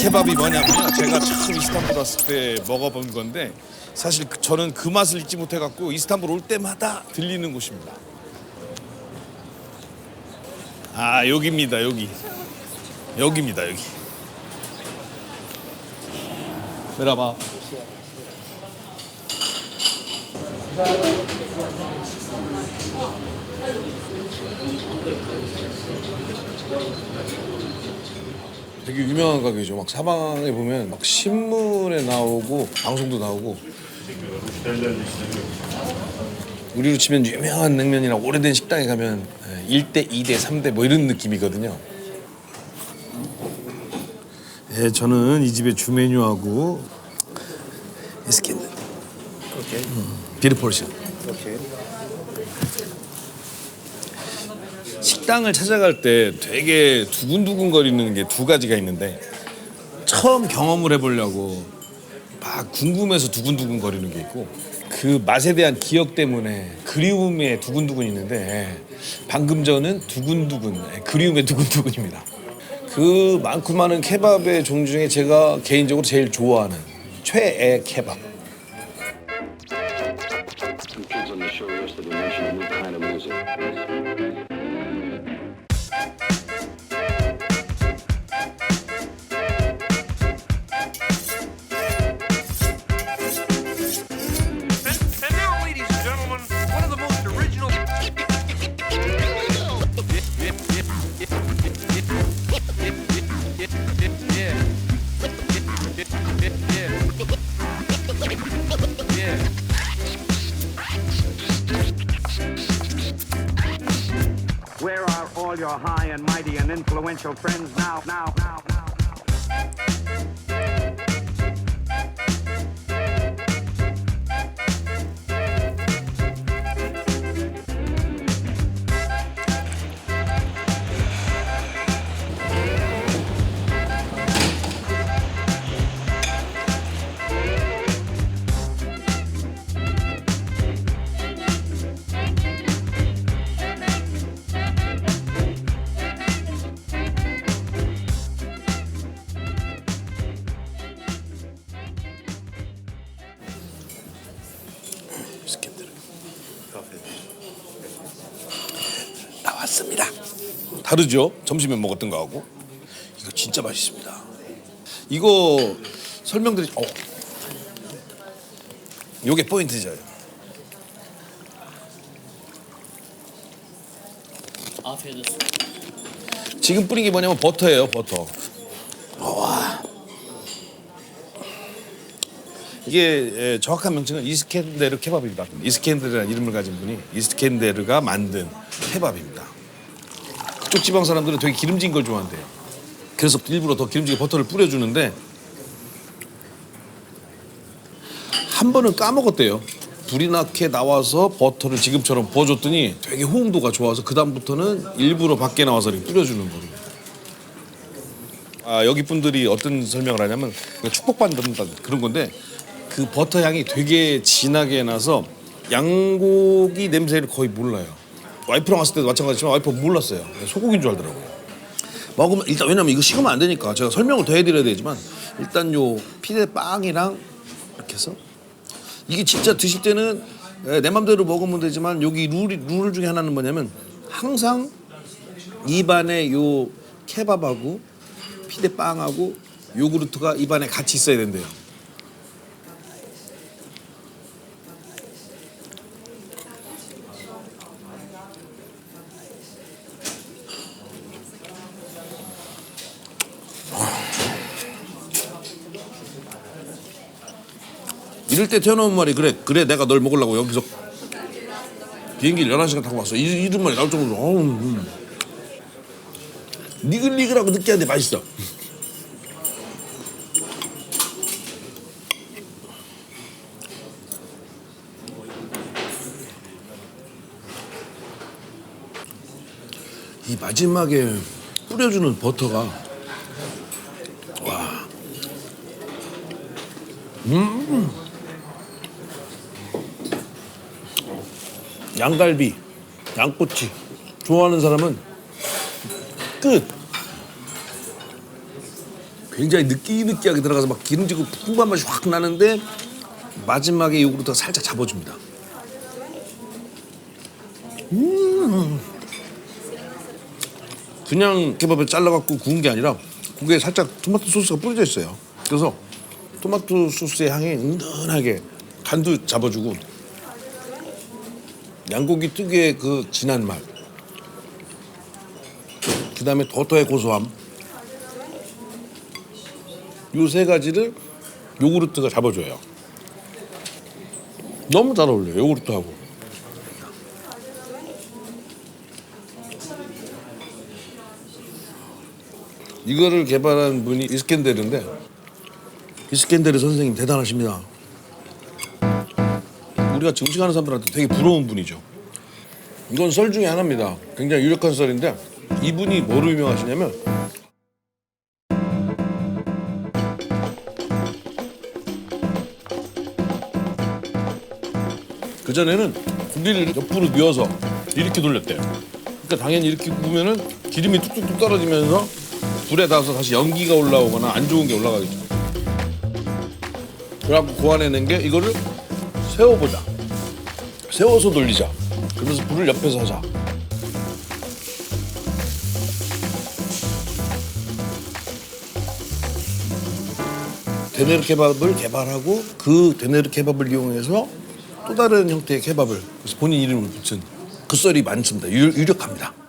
케밥이 뭐냐면요. 제가 처음 이스탄불 왔을 때 먹어본 건데 사실 그- 저는 그 맛을 잊지 못해 갖고 이스탄불 올 때마다 들리는 곳입니다. 아 여기입니다 여기 여기입니다 여기. 메라바. 되게 유명한 가게죠. 막 사방에 보면 막 신문에 나오고 방송도 나오고. 우리로 치면 유명한 냉면이나 오래된 식당에 가면 1대, 2대, 3대 뭐 이런 느낌이거든요. 예, 저는 이 집의 주 메뉴하고 스킨. Okay. 비르포르션. Okay. 식당을 찾아갈 때 되게 두근두근 거리는 게 두 가지가 있는데 처음 경험을 해보려고 막 궁금해서 두근두근 거리는 게 있고 그 맛에 대한 기억 때문에 그리움에 두근두근 있는데 방금 전은 두근두근 예, 그리움의 두근두근입니다. 그 많고 많은 케밥의 종류 중에 제가 개인적으로 제일 좋아하는 최애 케밥. Where are all your high and mighty and influential friends now, now, now, now, now? 나왔습니다. 다르죠? 점심에 먹었던 거하고 이거 진짜 맛있습니다. 이거 설명드리. 어. 요게 포인트죠. afiyet olsun. 지금 뿌린 게 뭐냐면 버터예요, 버터. 이게 예, 정확한 명칭은 이스켄데르 케밥입니다. 이스켄데르라는 이름을 가진 분이 이스켄데르가 만든 케밥입니다. 그쪽 지방 사람들은 되게 기름진 걸 좋아한대요. 그래서 일부러 더 기름지게 버터를 뿌려주는데 한 번은 까먹었대요. 불이 나게 나와서 버터를 지금처럼 부어줬더니 되게 호응도가 좋아서 그 다음부터는 일부러 밖에 나와서 이렇게 뿌려주는 거예요. 아 여기 분들이 어떤 설명을 하냐면 축복받는다 그런 건데 그 버터 향이 되게 진하게 나서 양고기 냄새를 거의 몰라요. 와이프랑 왔을 때도 마찬가지지만 와이프 몰랐어요. 소고기인 줄 알더라고요. 먹으면 일단 왜냐면 이거 식으면 안 되니까 제가 설명을 더 해드려야 되지만 일단 요 피대 빵이랑 이렇게 해서 이게 진짜 드실 때는 예, 내 맘대로 먹으면 되지만 여기 룰이 룰 중에 하나는 뭐냐면 항상 입안에 요 케밥하고 피대 빵하고 요구르트가 입안에 같이 있어야 된대요. 이럴 때 태어나온 말이 그래. 그래 내가 널 먹으려고 여기서 비행기를 11시간 타고 왔어. 이, 이런 말이 나올 정도로 어우, 음. 니글니글하고 느끼한데 맛있어. 이 마지막에 뿌려주는 버터가 와 양갈비, 양꼬치 좋아하는 사람은 끝. 굉장히 느끼느끼하게 들어가서 막 기름지고 풍부한 맛이 확 나는데 마지막에 요구르트가 살짝 잡아줍니다. 음. 그냥 케밥을 잘라갖고 구운 게 아니라 국에 살짝 토마토 소스가 뿌려져 있어요. 그래서 토마토 소스의 향이 은은하게 간도 잡아주고 양고기 특유의 그 진한 맛. 그 다음에 버터의 고소함. 요 세 가지를 요구르트가 잡아줘요. 너무 잘 어울려요, 요구르트하고. 이거를 개발한 분이 이스켄데르인데 이스켄데르 선생님 대단하십니다. 우리가 증식하는 사람들한테 되게 부러운 분이죠. 이건 썰 중에 하나입니다. 굉장히 유력한 썰인데 이분이 뭐로 유명하시냐면 그 전에는 고기를 옆으로 뉘어서 이렇게 돌렸대요. 그러니까 당연히 이렇게 구우면은 기름이 뚝뚝뚝 떨어지면서 불에 닿아서 다시 연기가 올라오거나 안 좋은 게 올라가겠죠. 그래갖고 고안해낸 게 이거를 세워보자. 세워서 돌리자. 그러면서 불을 옆에서 하자. 데네르 케밥을 개발하고 그 데네르 케밥을 이용해서 또 다른 형태의 케밥을 그래서 본인 이름을 붙인 그 썰이 많습니다. 유, 유력합니다.